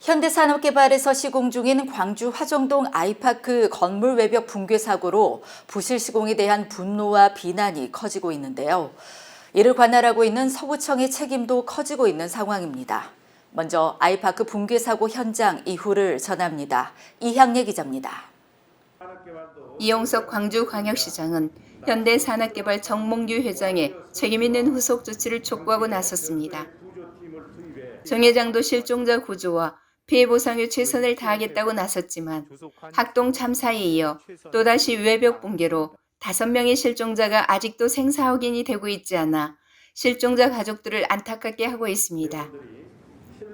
현대산업개발에서 시공 중인 광주 화정동 아이파크 건물 외벽 붕괴 사고로 부실 시공에 대한 분노와 비난이 커지고 있는데요. 이를 관할하고 있는 서구청의 책임도 커지고 있는 상황입니다. 먼저 아이파크 붕괴 사고 현장 이후를 전합니다. 이향예 기자입니다. 이용석 광주광역시장은 현대산업개발 정몽규 회장의 책임있는 후속 조치를 촉구하고 나섰습니다. 정 회장도 실종자 구조와 피해 보상에 최선을 다하겠다고 나섰지만 학동 참사에 이어 또다시 외벽 붕괴로 다섯 명의 실종자가 아직도 생사 확인이 되고 있지 않아 실종자 가족들을 안타깝게 하고 있습니다.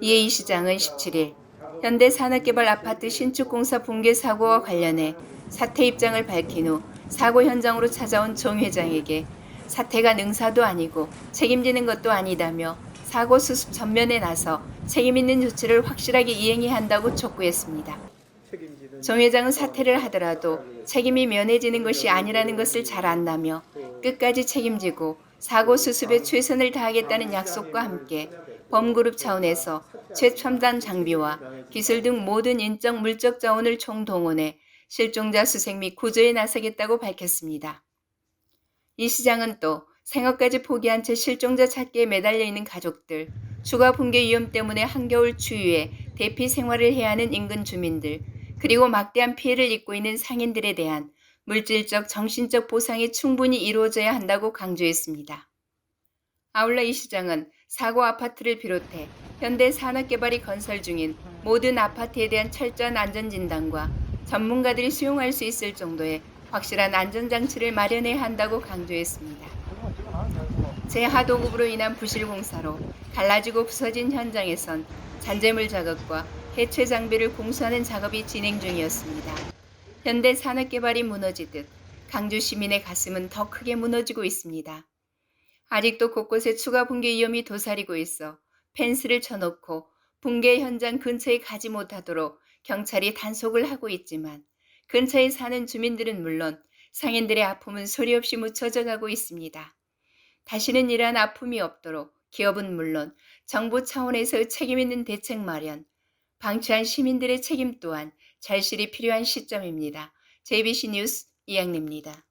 이에 이 시장은 17일 현대산업개발 아파트 신축공사 붕괴 사고와 관련해 사퇴 입장을 밝힌 후 사고 현장으로 찾아온 정 회장에게 사태가 능사도 아니고 책임지는 것도 아니다며 사고 수습 전면에 나서 책임 있는 조치를 확실하게 이행해야 한다고 촉구했습니다. 정 회장은 사퇴를 하더라도 책임이 면해지는 것이 아니라는 것을 잘 안다며 끝까지 책임지고 사고 수습에 최선을 다하겠다는 약속과 함께 범그룹 차원에서 최첨단 장비와 기술 등 모든 인적 물적 자원을 총동원해 실종자 수색 및 구조에 나서겠다고 밝혔습니다. 이 시장은 또 생업까지 포기한 채 실종자 찾기에 매달려 있는 가족들, 추가 붕괴 위험 때문에 한겨울 추위에 대피 생활을 해야 하는 인근 주민들, 그리고 막대한 피해를 입고 있는 상인들에 대한 물질적, 정신적 보상이 충분히 이루어져야 한다고 강조했습니다. 아울러 이 시장은 사고 아파트를 비롯해 현대 산업개발이 건설 중인 모든 아파트에 대한 철저한 안전진단과 전문가들이 수용할 수 있을 정도의 확실한 안전장치를 마련해야 한다고 강조했습니다. 재하도급으로 인한 부실 공사로 갈라지고 부서진 현장에선 잔재물 작업과 해체 장비를 공수하는 작업이 진행 중이었습니다. 현대 산업 개발이 무너지듯 강주 시민의 가슴은 더 크게 무너지고 있습니다. 아직도 곳곳에 추가 붕괴 위험이 도사리고 있어 펜스를 쳐놓고 붕괴 현장 근처에 가지 못하도록 경찰이 단속을 하고 있지만 근처에 사는 주민들은 물론 상인들의 아픔은 소리 없이 묻혀져 가고 있습니다. 다시는 이러한 아픔이 없도록 기업은 물론 정부 차원에서 책임 있는 대책 마련, 방치한 시민들의 책임 또한 절실히 필요한 시점입니다. JBC 뉴스 이양래입니다.